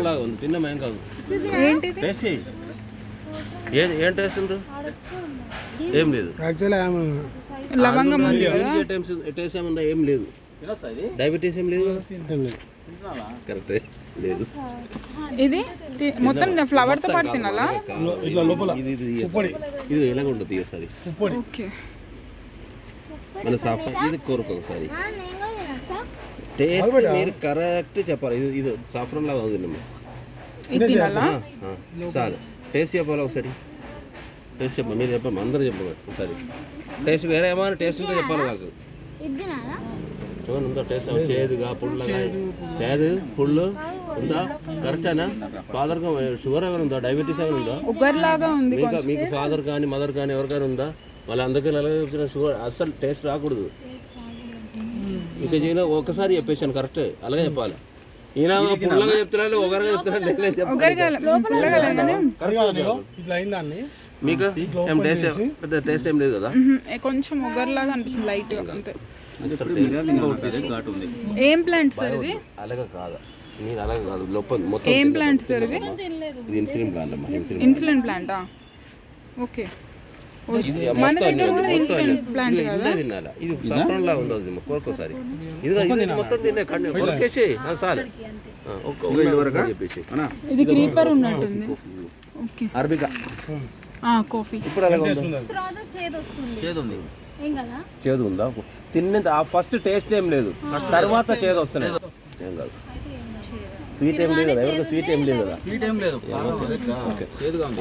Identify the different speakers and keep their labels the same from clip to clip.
Speaker 1: Saffron లాగా ఉంది తిన్నాం ఏం కాదు.
Speaker 2: ఏంటిది?
Speaker 1: టేస్ట్ చేయి. ఏం ఏం టేస్ట్ ఉంది? ఏం లేదు.
Speaker 3: యాక్చువల్లీ ఆమె
Speaker 2: లవంగం ఉంది కదా.
Speaker 1: ఎందుకు టేస్ట్ ఏముందా ఏం లేదు. డయాబెటీస్ ఏం లేదు కరెక్టే లేదు.
Speaker 2: ఇది? మొత్తం ఫ్లవర్తో పాటు తినాలా?
Speaker 3: ఇట్లా లోపల.
Speaker 1: ఇది ఇది ఎలాగ ఉంటుంది ఒకసారి.
Speaker 2: ఓకే.
Speaker 1: మన సాఫ్రాన్ ఇది కోరుకో ఒకసారి. టేస్ట్ మీరు కరెక్ట్ చెప్పాలి. ఇది ఇది సాఫ్రాన్ లాగా ఉంది చాలు. టేస్ట్ చెప్పాలి ఒకసారి? టేస్ట్ చెప్పండి మీరు చెప్పండి అందరూ చెప్పండి ఒకసారి? టేస్ట్ వేరే ఏమైనా టేస్ట్ ఉంటే చెప్పాలి నాకు. చూడండి ఉందా టేస్ట్ చేదుగా పుల్లగా? చేదు పుల్లు. ఉందా? కరెక్టేనా ఫాదర్ షుగర్ ఏమైనా ఉందా? డయాబెటీస్ ఏమైనా ఉందా?
Speaker 2: ఉంది
Speaker 1: మీకు మీకు ఫాదర్ కానీ మదర్ కానీ ఎవరికైనా ఉందా? మళ్ళీ అందుకని అలాగే షుగర్ అస్సలు టేస్ట్ రాకూడదు. ఇక ఈయన ఒకసారి చెప్పేసాను కరెక్ట్ అలాగే చెప్పాలి. ఈయన పుల్లగా చెప్తున్నాడు ఒకరుగా చెప్తున్నాడు మీకు? ఏం టేస్ట్ పెద్ద టేస్ట్ ఏం లేదు కదా?
Speaker 2: కొంచెం ఉగర్లాగా అనిపిస్తుంది లైట్గా అంతే. ఏం ప్లాంట్ సార్ ఇది?
Speaker 1: అలాగే కాదు. మీరు అలాగే కాదు. లోపల మొత్తం
Speaker 2: ఏం ప్లాంట్ సార్ ఇది?
Speaker 1: ఇన్సులిన్ ఇన్సులిన్
Speaker 2: ఇన్సులిన్ ప్లాంటా ఓకే. మన దగ్గర కూడా ఇన్సులిన్ ప్లాంట్ కదా?
Speaker 1: ఇదే తినాలా? ఇది సఫరం లా ఉండదు కోరుకోసారి ఇది ఇది మొత్తం తినే కన్ను. కొరికేసి ఒక్క వరకు? చెప్పేసి.
Speaker 2: ఇది క్రీపర్ ఉన్నట్టుంది. ఓకే.
Speaker 1: అరబికా.
Speaker 2: ఆ కాఫీ.
Speaker 1: ఇప్పుడు అలాగే ఉందా?
Speaker 4: తర్వాత చేదు వస్తుంది.
Speaker 1: చేదు ఉంది
Speaker 4: ఏం కదా?
Speaker 1: చేదు ఉందా? తిన్న ఆ ఫస్ట్ టేస్ట్ ఏం లేదు. తర్వాత చేదు వస్తున్నాయి. ఏం కాదు. స్వీట్ ఏం లేదు కదా ఎవరికి స్వీట్ ఏం లేదు కదా.
Speaker 5: స్వీట్ ఏం లేదు.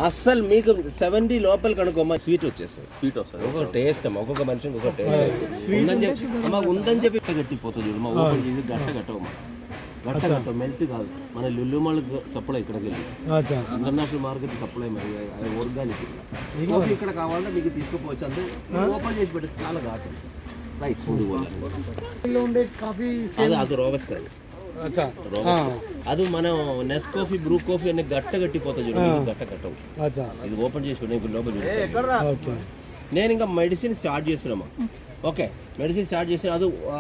Speaker 1: అస్సలు మీకు సెవెంటీ లోపల కనుకోమ్మా స్వీట్ వచ్చేస్తుంది. స్వీట్ వస్తుంది. ఒక్కొక్క టేస్ట్ అమ్మా ఒక్కొక్క మనిషికి ఒక్కొక్క టేస్ట్ ఉందని చెప్పి అమ్మా ఉందని చెప్పి ఇట్లా గట్టిపోతుంది చూడు మా ఓపెన్ చేసి గట్ట గట్టవమ్మా గట్ట గట్ట మెల్ట్ కాదు. మన లుల్లు మాళ్ళకి సప్లై ఇక్కడికి వెళ్ళి. ఇంటర్నేషనల్ మార్కెట్ సప్లై మరి అది ఆర్గానిక్ ఇక్కడ కావాలంటే మీకు తీసుకుపోవచ్చు అంటే ఓపెన్ చేసి పెట్టి చాలా ఘాటు. రైట్ అది అది రోబస్ట్ అది
Speaker 3: అచ్చా
Speaker 1: రోబస్ట్ అది మనం నెస్ కాఫీ బ్రూ కాఫీ అనే గట్ట గట్టిపోతుంది చూడండి గట్ట.
Speaker 3: అచ్చా.
Speaker 1: ఇది ఓపెన్ చేసి ఇప్పుడు లోపల నేను ఇంకా మెడిసిన్ స్టార్ట్ చేస్తున్నామా? ఓకే. మెడిసిన్ స్టార్ట్ చేసిన అది ఆ,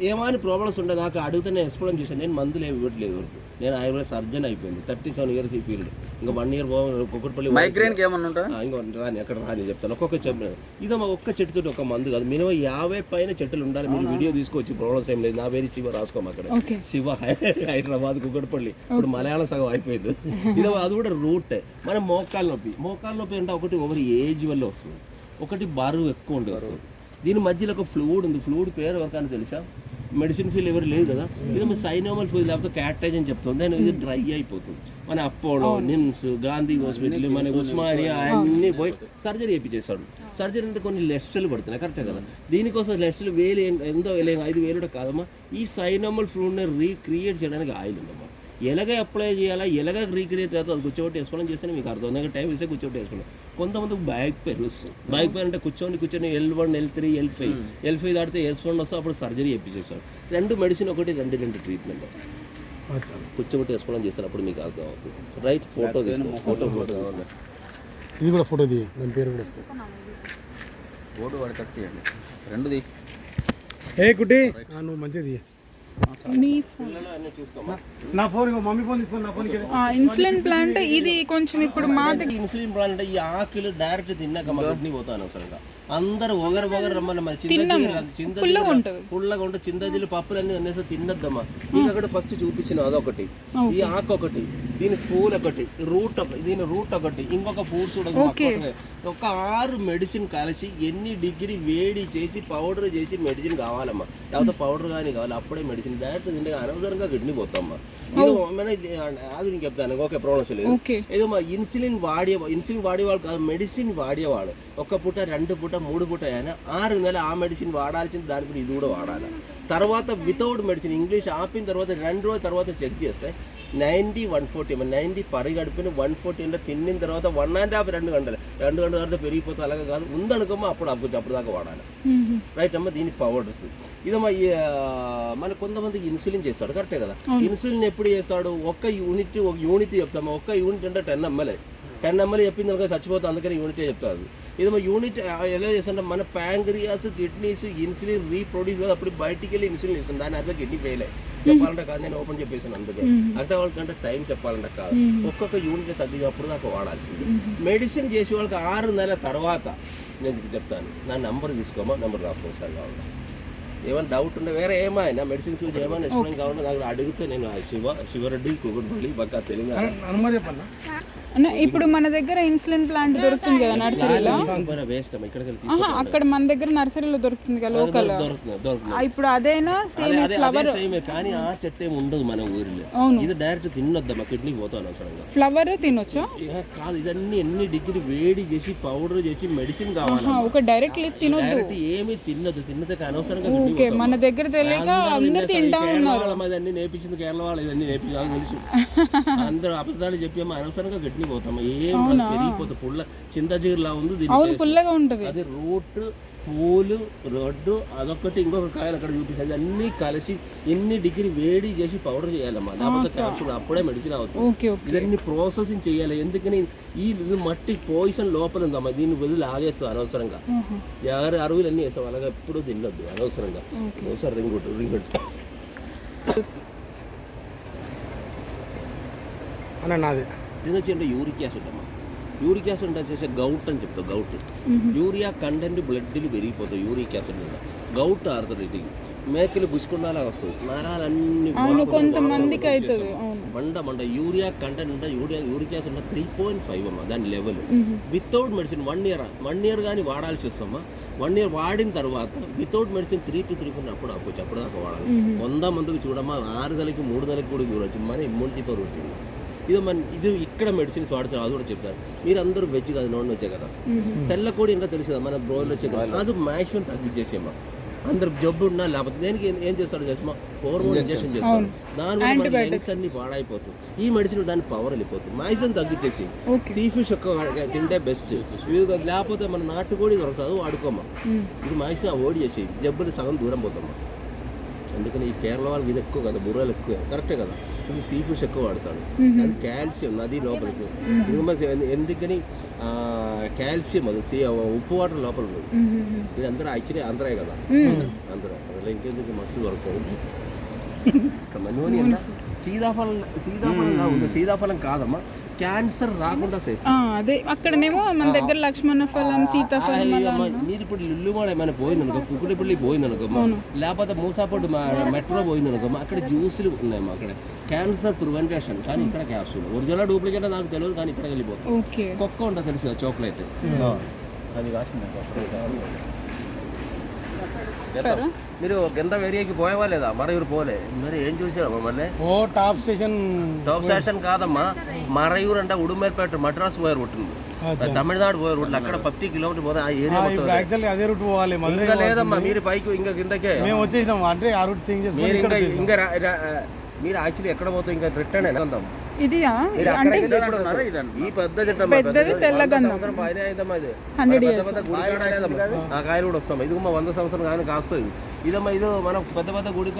Speaker 1: ఏమైనా ప్రాబ్లమ్స్ ఉండే నాకు అడిగితే నేను ఎక్స్ప్లెయిన్ చేశాను. నేను మందులు ఏమి ఇవ్వట్లేదు వరకు నేను ఆయుర్వేద సర్జన్ అయిపోయింది థర్టీ సెవెన్ ఇయర్స్ ఈ ఫీల్డ్ ఇంకా వన్ ఇయర్ కుక్కటిపల్లి
Speaker 5: మైగ్రేన్కి ఏమన్నా
Speaker 1: ఇంకో రాని ఎక్కడ రాని చెప్తాను. ఒక్కొక్క చెప్పిన ఇది మా ఒక్క చెట్టుతో ఒక మందు కాదు. మినిమం యాభై పైన చెట్లు ఉండాలి. మీరు వీడియో తీసుకోవచ్చు. ప్రాబ్లమ్స్ ఏం లేదు. నా పేరు శివ రాసుకోము అక్కడ? శివ హై- హైదరాబాద్ కుక్కడపల్లి. ఇప్పుడు మలయాళం సగం అయిపోయింది. ఇది అది కూడా రూట్ మన మోకాలు నొప్పి. మోకాలు నొప్పి అంటే ఒకటి ఓవర్ ఏజ్ వల్ల వస్తుంది. ఒకటి బరువు ఎక్కువ ఉండి వస్తుంది. దీని మధ్యలో ఒక ఫ్లూడ్ ఉంది. ఫ్లూడ్ పేరు ఎవరికైనా తెలుసా? మెడిసిన్ ఫీల్ ఎవరు లేదు కదా. ఇది మన సైనోమల్ ఫీల్ లేకపోతే క్యాటేజ్ అని చెప్తుంది నేను ఇది డ్రై అయిపోతుంది. మన అపోలో నిమ్స్ గాంధీ హాస్పిటల్ మన ఉస్మానియా అన్నీ పోయి సర్జరీ చేయించేస్తాడు సర్జరీ అంటే కొన్ని లెస్టులు పడుతున్నాయి. కరెక్టే కదా? దీనికోసం లెస్టులు వేలు ఏం- ఎంతో వేలు ఐదు వేలు కూడా కాదమ్మా. ఈ సైనోమల్ ఫ్లూడ్ని రీక్రియేట్ చేయడానికి ఆయిల్ ఉందమ్మా. ఎలాగ అప్లై చేయాలా? ఎలాగ రీక్రియేట్ అవుతుంది అది కూర్చోబెట్టి వేసుకోవడం చేస్తే మీకు అర్థం. నాకు టైం ఇస్తే కూర్చోబెట్టి వేసుకోవడం కొంతమంది బ్యాక్ పెయిన్ వస్తుంది. బ్యాక్ పెయిన్ అంటే కూర్చొని కూర్చొని L one L three L five L five దాటితే వేసుకోండి వస్తే అప్పుడు సర్జరీ చేయించేస్తాడు రెండు మెడిసిన్ ఒకటి రెండు రెండు ట్రీట్మెంట్ కూర్చోబెట్టి వేసుకోవడం చేస్తారు. అప్పుడు మీకు అర్థం అవుతుంది. రైట్ ఫోటో తీసుకో. ఫోటో ఫోటో కావాలి
Speaker 3: ఇది కూడా ఫోటో దాని పేరు కూడా వస్తుంది.
Speaker 5: ఓటు వాడి కట్ చేయండి. రెండుది
Speaker 3: ఏ కుట్టి? ఆ, నువ్వు మంచిది.
Speaker 2: ఫోన్
Speaker 3: నా ఫోన్ ఇగో మమ్మీ ఫోన్ నా ఫోన్కి
Speaker 2: ఇన్సులిన్ ప్లాంట్ ఇది కొంచెం ఇప్పుడు మా
Speaker 1: ఇన్సులిన్ ప్లాంట్ ఈ ఆకులు డైరెక్ట్ తిన్నాక మా కిడ్నీ పోతాను అవసరంగా అందరూ ఒగరు ఒగరు రమ్మని మన చింత
Speaker 2: పుల్లగా ఉంటుంది.
Speaker 1: చింతజీలు పప్పులు అన్ని అనేసి తిన్నద్దమ్మా. నీకు అక్కడ ఫస్ట్ చూపించిన అదొకటి. ఈ ఆకు ఒకటి దీని పూల్ ఒకటి రూట్ దీని రూట్ ఒకటి ఇంకొక ఫ్రూట్స్. ఒక ఆరు మెడిసిన్ కలిసి ఎన్ని డిగ్రీ వేడి చేసి పౌడర్ చేసి మెడిసిన్ కావాలమ్మా. లేకపోతే పౌడర్ కానీ కావాలి అప్పుడే మెడిసిన్ డైరెక్ట్ తింటే అనవసరంగా కిడ్నీ పోతామ్మా. ఇది అది నీకు చెప్తాను. ఓకే ప్రాబ్లమ్స్ లేదు. ఏదో మా ఇన్సులిన్ వాడే ఇన్సులిన్ వాడేవాళ్ళు కాదు మెడిసిన్ వాడేవాడు ఒక్క పూట రెండు పూట మూడు పూట అయినా ఆరు నెలలు ఆ మెడిసిన్ వాడాల్సింది దాని కూడా ఇది కూడా వాడాలి తర్వాత వితౌట్ మెడిసిన్ ఇంగ్లీష్ ఆపిన తర్వాత రెండు రోజుల తర్వాత చెక్ చేస్తే నైంటీ వన్ ఫోర్టీ నైంటీ పరిగడిపిన వన్ ఫోర్టీ అంటే తిన్న తర్వాత వన్ అండ్ హాఫ్ రెండు గంటలు రెండు గంటల తర్వాత పెరిగిపోతే అలాగే కాదు ఉందనుకోమా అప్పుడు అప్పుడు అప్పుడు దాకా వాడాలి రైట్ అమ్మ దీని పవర్స్ ఇదమ్మా ఈ, ఆ, మన కొంతమంది ఇన్సులిన్ చేస్తాడు కరెక్టే కదా ఇన్సులిన్ ఎప్పుడు చేస్తాడు ఒక్క యూనిట్ ఒక యూనిట్ చెప్తామా ఒక్క యూనిట్ అంటే టెన్ ఎంఎల్ఏ టెన్ ఎంఎల్ చెప్పింది అనుకో చచ్చిపోతుంది అందుకని యూనిటే చెప్తారు ఇది మా యూనిట్ ఎలా చేస్తుంటే మన ప్యాంక్రియాస్ కిడ్నీస్ ఇన్సులిన్ రీప్రొడ్యూస్ కాదు అప్పుడు బయటికి వెళ్ళి ఇన్సులిన్ ఇస్తుంది దాని అర్థం కిడ్నీ ఫెయిల్ చెప్పాలంటే కాదు నేను ఓపెన్ చెప్పేసాను అందుకే అంటే వాళ్ళకంటే టైం చెప్పాలంటే కాదు ఒక్కొక్క యూనిట్ తగ్గినప్పుడు దాకా వాడాల్సింది మెడిసిన్ చేసే వాళ్ళకి ఆరు నెలల తర్వాత నేను చెప్తాను నా నంబర్ తీసుకోమా నంబర్ రాసుకోండి సార్ కావాలి ఏమైనా డౌట్ ఉంటే వేరే ఏమైనా మెడిసిన్స్ గురించి ఏమైనా ఎక్స్ప్లెయిన్ కావాలంటే నాకు అడిగితే నేను ఆ శివ శివరెడ్డి కుగుడుపల్లి బక్క తెలంగాణ
Speaker 3: హనుమ చెప్పన్నా
Speaker 2: అన్న ఇప్పుడు మన దగ్గర ఇన్సులిన్ ప్లాంట్ దొరుకుతుంది కదా నర్సరీలో అక్కడ మన దగ్గర నర్సరీలో దొరుకుతుంది కదా లోకల్ ఇప్పుడు అదేనా సేమ్
Speaker 1: సేమే కానీ ఆ చెట్టు ఏమి ఉండదు మన ఊరిలో. ఇది డైరెక్ట్ తిన్నొద్దమ్మా కిడ్నీకి పోతాను
Speaker 2: ఫ్లవర్ తినొచ్చా?
Speaker 1: కాదు ఇదన్నీ ఎన్ని డిగ్రీ వేడి చేసి పౌడర్ చేసి మెడిసిన్ కావాలి
Speaker 2: ఒక డైరెక్ట్ లీఫ్ తినొద్దు.
Speaker 1: ఏమి తిన్నదు తిన్నది అనవసరంగా
Speaker 2: ఓకే. మన దగ్గర తెలియక అందరు తింటా ఉన్నారు.
Speaker 1: అన్ని నేర్పించింది కేరళ వాళ్ళు ఇదన్నీ నేర్పించి నాకు తెలుసు. అందరూ అబద్ధాలు చెప్పి అనవసరంగా కిడ్నీ పోతాం ఏం కాదు, పెరిగిపోతుంది పుల్ల చింతజీరులా ఉంది దీని.
Speaker 2: పుల్లగా ఉంటది.
Speaker 1: అది రూట్ పూలు రోడ్డు అదొకటి ఇంకొక కాయలు అక్కడ చూపిస్తుంది అన్ని కలిసి ఎన్ని డిగ్రీ వేడి చేసి పౌడర్ చేయాలమ్మా. లేకపోతే క్యాప్సూల్ అప్పుడే మెడిసిన్ అవుతుంది. ఇదన్నీ ప్రాసెసింగ్ చేయాలి. ఎందుకని ఈ మట్టి పోయిషన్ లోపల ఉందమ్మా. దీన్ని వదిలి ఆగేస్తాం అనవసరంగా. ఎవరు అరువులు అన్నీ వేస్తాం అలాగే ఎప్పుడు తినొద్దు అనవసరంగా. ఒకసారి రింగ్ కొట్టు రింగ్ కొట్టు.
Speaker 3: అన్న నాది.
Speaker 1: అంటే యూరిక్ యాసిడ్ అమ్మా యూరిక్ యాసిడ్ అంటే వచ్చేసి గౌట్ అని చెప్తావు గౌట్ యూరియా కంటెంట్ బ్లడ్లు పెరిగిపోతాయి యూరిక్ యాసిడ్ మీద గౌట్ ఆర్థరైటిక్ మేకలు గుచ్చుకున్నాలా వస్తుంది నరాలన్నీ
Speaker 2: కొంతమందికి అవుతుంది
Speaker 1: మండ మండ యూరియా కంటెంట్ ఉంటే urea uric acid three point five అమ్మా దాని level without medicine one year one year కానీ వాడాల్సి వస్తామా వన్ ఇయర్ వాడిన తర్వాత without medicine three to three కొన్ని అప్పుడు అప్పుడు అప్పుడు దాకా వాడాలి వంద మందికి చూడమ్మా ఆరు నెలలకి మూడు నెలలకి కూడా చూడొచ్చు మన ఇమ్యూనిటీ ఉంటుంది ఇది మన ఇది ఇక్కడ మెడిసిన్స్ వాడుతున్నారు అది కూడా చెప్తారు. మీరు అందరూ వెజ్ కాదు నాన్ వెజ్ కదా. తెల్ల కోడి ఏంటో తెలుసు కదా మన బ్రోయిలర్ చికెన్ అది మాక్సిమం తగ్గించేసేమ్మా అందరు జబ్బు ఉన్నా లేకపోతే దేనికి ఏం- చేస్తాడు చేసమా హోర్మోన్ ఇంజెక్షన్ చేస్తాడు. దాని లంగ్స్ అన్ని పాడైపోతుంది ఈ మెడిసిన్ దాని పవర్ వెళ్ళిపోతుంది. మాక్సిమం తగ్గించేసి సీ ఫిష్ ఎక్కువ తింటే బెస్ట్ లేకపోతే మన నాటుకోడి దొరుకుతుంది వాడుకోమా ఇది మాక్సిమం అవాయిడ్ చేసి జబ్బులు సగం దూరం పోతామా అందుకని ఈ కేరళ వాళ్ళకి ఇది ఎక్కువ కదా బుర్రలు ఎక్కువ. కరెక్టే కదా? ఇది సీ ఫిష్ ఎక్కువ వాడతాడు. అది కాల్షియం నది లోపలికి. ఎందుకని? కాల్షియం అది సీ ఉప్పు వాటర్ లోపల ఉంది ఇది అందరూ యాక్చువల్లీ ఆంధ్రాయే కదా. ఆంధ్ర అలా ఇంకెందుకు సమన్వని ఎంత సీతాఫలం సీతాఫలం ఉంది? సీతాఫలం కాదమ్మా. క్యాన్సర్ రాకుండా సేఫ్
Speaker 2: ఆ, అదే అక్కడనేమో మన దగ్గర లక్ష్మణ ఫలం సీతాఫలం అలా
Speaker 1: అమ్మ, మీరు ఇప్పుడు లుల్లుమాడ ఏమైనా పోయింది అనుకో కుకుడిపల్లి పోయింది అనుకో లేకపోతే మూసాపట్టు మెట్రో పోయింది అనుకో అక్కడ జ్యూసులు ఉన్నాయమ్మా అక్కడ క్యాన్సర్ ప్రివెంటేషన్ కానీ ఇక్కడ క్యాప్సూల్ ఒరిజినల్ డూప్లికేట్ నాకు తెలియదు కానీ ఇక్కడ వెళ్ళిపోతుంది
Speaker 2: ఓకే
Speaker 1: కుక్క ఉంటుంది తెలుసు చాక్లెట్
Speaker 5: అది కాసింది
Speaker 1: మీరు గంట ఏరియాకి పోయేవా లేదా? మరయూరు పోలే. మరి ఏం చూసావా మళ్ళీ
Speaker 3: ఓ టాప్ స్టేషన్
Speaker 1: టాప్ స్టేషన్ కాదమ్మా. మరయూరు అంటే ఉడుమేర్పేట మద్రాస్ పోయే రూట్ ఉంది. తమిళనాడు పోయే రూట్. అక్కడ ఫిఫ్టీ కిలోమీటర్ పోతే ఆ ఏరియా
Speaker 3: యాక్చువల్లీ అదే. రూట్ పోవాలి.
Speaker 1: ఇంకా లేదమ్మా మీరు పైకి ఇంకా కిందకే.
Speaker 3: మేము వచ్చేసినాం. అంటే ఆ రూట్ చేంజ్
Speaker 1: మీరు
Speaker 3: చేసుకొని
Speaker 1: ఇంకా ఇంకా మీరు యాక్చువల్లీ ఎక్కడ పోతే ఇంకా రిటర్న్ వెళ్దాం ఇప్పుడు వస్తారు. ఈ పెద్ద చెట్టు
Speaker 2: పెద్దది
Speaker 1: పెద్ద-
Speaker 2: తెల్ల
Speaker 1: వంద
Speaker 2: గంధం.
Speaker 1: సంవత్సరం పైనే అయిందమ్మా ఇది.
Speaker 2: హండ్రెడ్.
Speaker 1: ఆ కాయలు కూడా వస్తాం ఇది వంద సంవత్సరం కానీ కాస్తుంది ఇదమ్మా ఇది మనం పెద్ద పెద్ద గుడి